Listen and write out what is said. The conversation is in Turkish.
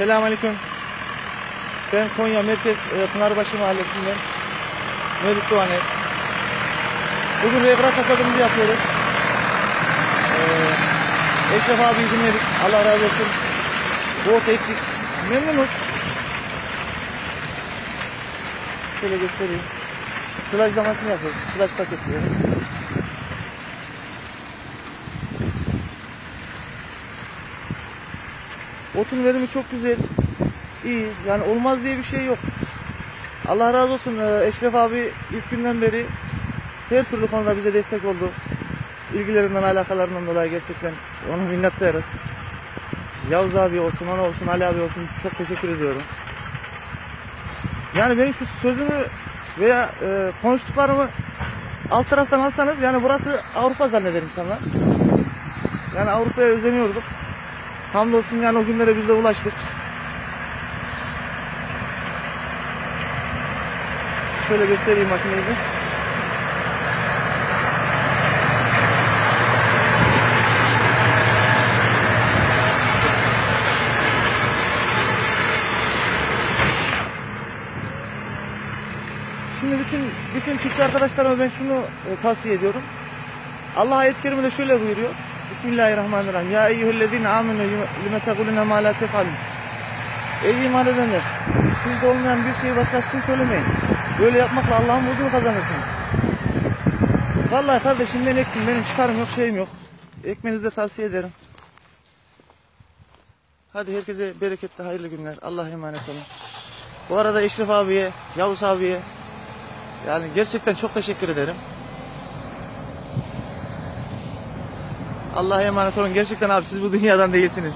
Selamünaleyküm. Ben Konya Merkez e, Pınarbaşı Mahallesi'nden Mevlüt Doğaner. Bugün Regras hasadımızı yapıyoruz. Ee, Eşref abi dinledik. Allah razı olsun. Bol ektik. Memnunuz. Şöyle göstereyim. Sılajlamasını yapıyoruz. Sılaj paketliyoruz. Otun verimi çok güzel. iyi. Yani olmaz diye bir şey yok. Allah razı olsun e, Eşref abi ilk günden beri her türlü konuda bize destek oldu. İlgilerinden, alakalarından dolayı gerçekten ona minnettarız. Yavuz abi olsun, ona olsun, Ali abi olsun çok teşekkür ediyorum. Yani benim şu sözümü veya e, konuştuklarımı alt taraftan alsanız yani burası Avrupa zanneder insanlar. Yani Avrupa'ya özeniyorduk. Hamdolsun yani o günlere biz de ulaştık. Şöyle göstereyim makineyi. Şimdi bütün bütün çiftçi arkadaşlarıma ben şunu e, tavsiye ediyorum. Allah ayet-i kerimede şöyle buyuruyor. Bismillahirrahmanirrahim. Ya eyyühellezine amenu lime tekulune ma la tefalun. Ey iman edenler, sizde olmayan bir şeyi başkası için söylemeyin. Böyle yapmakla Allah'ın buzunu kazanırsınız. Vallahi kardeşim ben ektim, benim çıkarım yok, şeyim yok. Ekmenizi de tavsiye ederim. Hadi herkese bereketli, hayırlı günler. Allah'a emanet olun. Bu arada Eşref abiye, Yavuz abiye, yani gerçekten çok teşekkür ederim. Allah'a emanet olun. Gerçekten abi siz bu dünyadan değilsiniz.